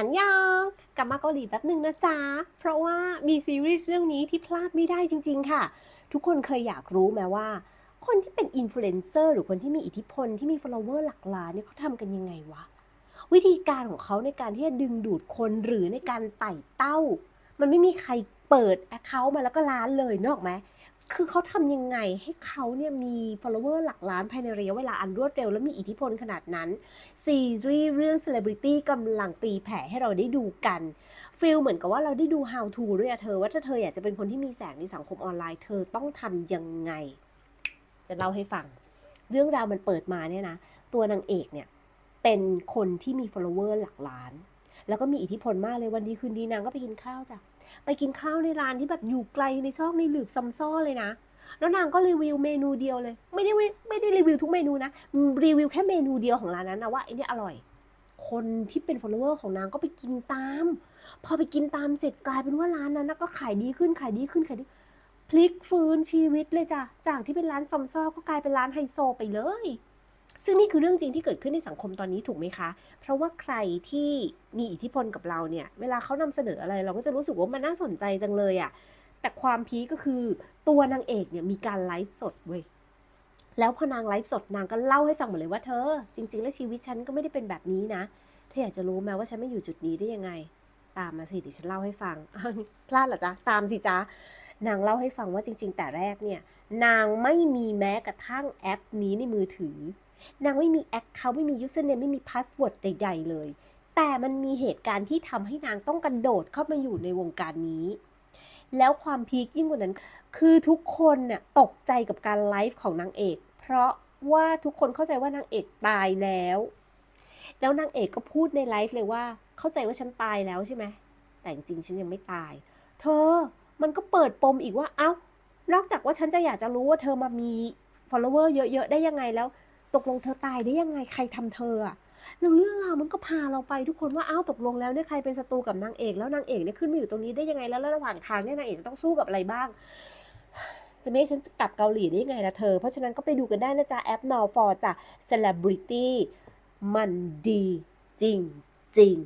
อันยองกลับมาเกาหลีแป๊บหนึ่งนะจ๊ะ เพราะว่ามีซีรีส์เรื่องนี้ที่พลาดไม่ได้จริง ๆ ค่ะ ทุกคนเคยอยากรู้ไหมว่า คนที่เป็นอินฟลูเอนเซอร์หรือคนที่มีอิทธิพลที่มี follower หลักล้านเนี่ยเขาทำกันยังไงวะ วิธีการของเขาในการที่จะดึงดูดคนหรือในการไต่เต้า มันไม่มีใครเปิด account มาแล้วก็ล้านเลยนอกไหม คือเขาทำยังไงให้เขาเนี่ยมี follower หลักล้านภายในระยะเวลาอันรวดเร็ว และมีอิทธิพลขนาดนั้นซีรีส์เรื่อง Celebrity กำลังตีแผ่ให้เราได้ดูกันฟีลเหมือนกับว่าเราได้ดู how to ด้วยอะเธอ ว่าถ้าเธออยากจะเป็นคนที่มีแสงในสังคมออนไลน์ เธอต้องทำยังไง จะเล่าให้ฟัง เรื่องราวมันเปิดมาเนี่ยนะ ตัวนางเอกเนี่ยเป็นคนที่มี follower หลักล้าน แล้วก็มีอิทธิพลมากเลยวันดีคืนดีนางก็ไปกินข้าวจ้ะไปกินข้าวในร้านที่แบบอยู่ไกลในซอกในหลืบซำซ่อเลยนะ แล้วนางก็รีวิวเมนูเดียวเลย ไม่ได้ไม่ได้รีวิวทุกเมนูนะรีวิวแค่เมนูเดียวของร้านนั้นนะว่าไอ้นี่อร่อย คนที่เป็น follower ของนางก็ไปกินตาม พอไปกินตามเสร็จกลายเป็นว่าร้านนั้นนะก็ขายดีขึ้นขายดีขึ้นขายดีพลิกฟื้นชีวิตเลยจ้ะจากที่เป็นร้านซำซ่อก็กลายเป็นร้านไฮโซไปเลย ซึ่งนี่คือเรื่องจริงที่เกิดขึ้นในสังคมตอนนี้ถูกไหมคะ เพราะว่าใครที่มีอิทธิพลกับเราเนี่ย เวลาเขานำเสนออะไร เราก็จะรู้สึกว่ามันน่าสนใจจังเลยอะ่ะ แต่ความพีก็คือตัวนางเอกเนี่ยมีการไลฟ์สดเว้ย แล้วพอนางไลฟ์สดนางก็เล่าให้ฟังหมดเลยว่าเธอ จริง ๆ แล้วชีวิตฉันก็ไม่ได้เป็นแบบนี้นะ เธออยากจะรู้ไหมว่าฉันไม่อยู่จุดนี้ได้ยังไง ตามมาสิเดี๋ยวฉันเล่าให้ฟัง พลาดเหรอจ๊ะ ตามสิจ๊ะ นางเล่าให้ฟังว่าจริง ๆ แต่แรกเนี่ย นางไม่มีแม้กระทั่งแอปนี้ในมือถือ นางไม่มีแอคเคาท์ไม่มียูสเนมไม่มีพาสเวิร์ดใดๆเลย แต่มันมีเหตุการณ์ที่ทำให้นางต้องกระโดดเข้ามาอยู่ในวงการนี้ แล้วความพีคยิ่งกว่านั้น คือทุกคนเนี่ยตกใจกับการไลฟ์ของนางเอก เพราะว่าทุกคนเข้าใจว่านางเอกตายแล้ว แล้วนางเอกก็พูดในไลฟ์เลยว่า เข้าใจว่าฉันตายแล้วใช่ไหมแต่จริงๆฉันยังไม่ตาย เธอมันก็เปิดปมอีกว่า เอ้านอกจากว่าฉันจะอยากจะรู้ว่าเธอมามี follower เยอะ ๆ ได้ยังไงแล้ว ตกลงเธอตายได้ยังไงใครทำเธออะแล้วเรื่องราวมันก็พาเราไปทุกคนว่าอ้าวตกลงแล้วเนี่ยใครเป็นศัตรูกับนางเอก แล้วนางเอกเนี่ยขึ้นมาอยู่ตรงนี้ได้ยังไงแล้วระหว่างทางเนี่ยนางเอกจะต้องสู้กับอะไรบ้าง จะไม่ฉันกลับเกาหลีได้ยังไงล่ะเธอ เพราะฉะนั้นก็ไปดูกันได้นะจ๊ะแอปนอฟอร์จ้ะ Celebrity มันดีจริงจริง